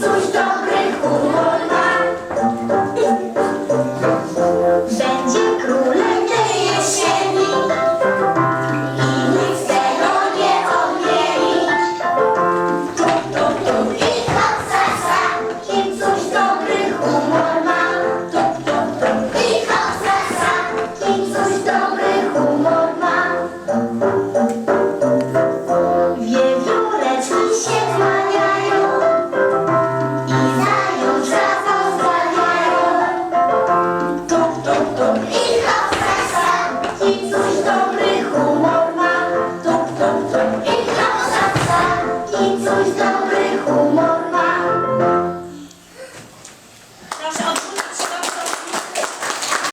Ojcuś dobrych uwol ma. Będzie królem tej jesieni i nic tego nie odmieni. Tu, tu, tu i ha, sa, sa, Ojcuś dobrych uwol Kaus?